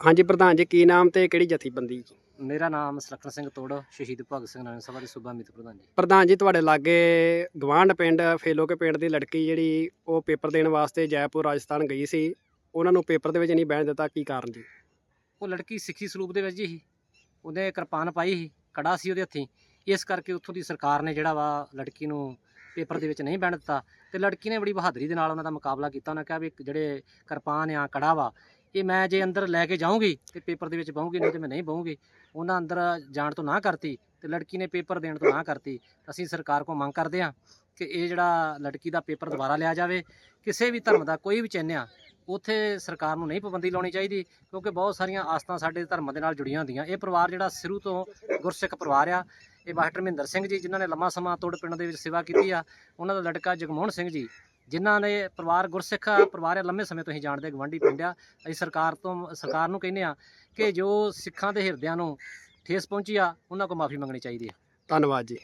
ਹਾਂਜੀ ਪ੍ਰਧਾਨ ਜੀ ਕੀ ਨਾਮ ਤੇ ਕਿਹੜੀ ਜਥੇਬੰਦੀ ਜੀ? ਮੇਰਾ ਨਾਮ ਸੁਲੱਖਣ ਸਿੰਘ ਤੋੜ ਸ਼ਹੀਦ ਭਗਤ ਸਿੰਘ ਨਗਰ ਸਭਾ ਦੇ ਸੂਬਾ ਮੀਤ ਪ੍ਰਧਾਨ ਜੀ। ਪ੍ਰਧਾਨ ਜੀ ਤੁਹਾਡੇ ਲਾਗੇ ਗਵਾਂਢ ਪਿੰਡ ਫੇਲੋਕੇ ਪਿੰਡ ਦੀ ਲੜਕੀ ਜਿਹੜੀ ਉਹ ਪੇਪਰ ਦੇਣ ਵਾਸਤੇ ਜੈਪੁਰ ਰਾਜਸਥਾਨ ਗਈ ਸੀ। ਉਹਨਾਂ ਨੂੰ ਪੇਪਰ ਦੇ ਵਿੱਚ ਨਹੀਂ ਬਹਿਣ ਦਿੱਤਾ ਕੀ ਕਾਰਨ ਜੀ? ਉਹ ਲੜਕੀ ਸਿੱਖੀ ਸਰੂਪ ਦੇ ਵਿੱਚ ਹੀ ਉਹਨੇ ਕਿਰਪਾਨ ਪਾਈ ਸੀ ਕੜਾ ਸੀ ਉਹਦੇ ਹੱਥੀਂ। ਇਸ ਕਰਕੇ ਉੱਥੋਂ ਦੀ ਸਰਕਾਰ ਨੇ ਜਿਹੜਾ ਵਾ ਲੜਕੀ ਨੂੰ ਪੇਪਰ ਦੇ ਵਿੱਚ ਨਹੀਂ ਬਹਿਣ ਦਿੱਤਾ। ਤੇ ਲੜਕੀ ਨੇ ਬੜੀ ਬਹਾਦਰੀ ਦੇ ਨਾਲ ਉਹਨਾਂ ਦਾ ਮੁਕਾਬਲਾ ਕੀਤਾ। ਉਹਨਾਂ ਕਿਹਾ ਵੀ ਜਿਹੜੇ ਕਿਰਪਾਨ ਆ ਕੜਾ ਵਾ ਇਹ ਮੈਂ ਜੇ ਅੰਦਰ ਲੈ ਕੇ ਜਾਊਂਗੀ ਤੇ ਪੇਪਰ ਦੇ ਵਿੱਚ ਬਹੂੰਗੀ, ਨਹੀਂ ਤੇ ਮੈਂ ਨਹੀਂ ਬਹੂੰਗੀ। ਉਹਨਾਂ ਅੰਦਰ ਜਾਣ ਤੋਂ ਨਾ ਕਰਤੀ ਤੇ ਲੜਕੀ ਨੇ ਪੇਪਰ ਦੇਣ ਤੋਂ ਨਾ ਕਰਤੀ। ਅਸੀਂ ਸਰਕਾਰ ਕੋਲ ਮੰਗ ਕਰਦੇ ਹਾਂ ਕਿ ਇਹ ਜਿਹੜਾ ਲੜਕੀ ਦਾ ਪੇਪਰ ਦੁਬਾਰਾ ਲਿਆ ਜਾਵੇ, ਕਿਸੇ ਵੀ ਧਰਮ ਦਾ ਕੋਈ ਵੀ ਚਿੰਨ੍ਹ ਆ ਉੱਥੇ ਸਰਕਾਰ ਨੂੰ ਨਹੀਂ ਪਾਬੰਦੀ ਲਾਉਣੀ ਚਾਹੀਦੀ, ਕਿਉਂਕਿ ਬਹੁਤ ਸਾਰੀਆਂ ਆਸਤਾਂ ਸਾਡੇ ਧਰਮ ਦੇ ਨਾਲ ਜੁੜੀਆਂ ਹੁੰਦੀਆਂ। ਇਹ ਪਰਿਵਾਰ ਜਿਹੜਾ ਸ਼ੁਰੂ ਤੋਂ ਗੁਰਸਿੱਖ ਪਰਿਵਾਰ ਆ, ਇਹ ਮਾਸਟਰ ਮਹਿੰਦਰ ਸਿੰਘ ਜੀ, ਜਿਨ੍ਹਾਂ ਨੇ ਲੰਮਾ ਸਮਾਂ ਤੋੜ ਪਿੰਡ ਦੇ ਵਿੱਚ ਸੇਵਾ ਕੀਤੀ ਆ, ਉਹਨਾਂ ਦਾ ਲੜਕਾ ਜਗਮੋਹਨ ਸਿੰਘ ਜੀ ਜਿਨ੍ਹਾਂ ਨੇ ਪਰਿਵਾਰ ਗੁਰਸਿੱਖ ਪਰਿਵਾਰ ਆ ਲੰਮੇ ਸਮੇਂ ਤੋਂ ਹੀ ਜਾਣਦੇ ਗਵਾਂਢੀ ਪਿੰਡ ਆ। ਅਸੀਂ ਸਰਕਾਰ ਤੋਂ, ਸਰਕਾਰ ਨੂੰ ਕਹਿੰਦੇ ਆ ਕਿ ਜੋ ਸਿੱਖਾਂ ਦੇ ਹਿਰਦਿਆਂ ਨੂੰ ਠੇਸ ਪਹੁੰਚੀ ਆ, ਉਹਨਾਂ ਕੋਲ ਮਾਫੀ ਮੰਗਣੀ ਚਾਹੀਦੀ ਹੈ ਧੰਨਵਾਦ ਜੀ।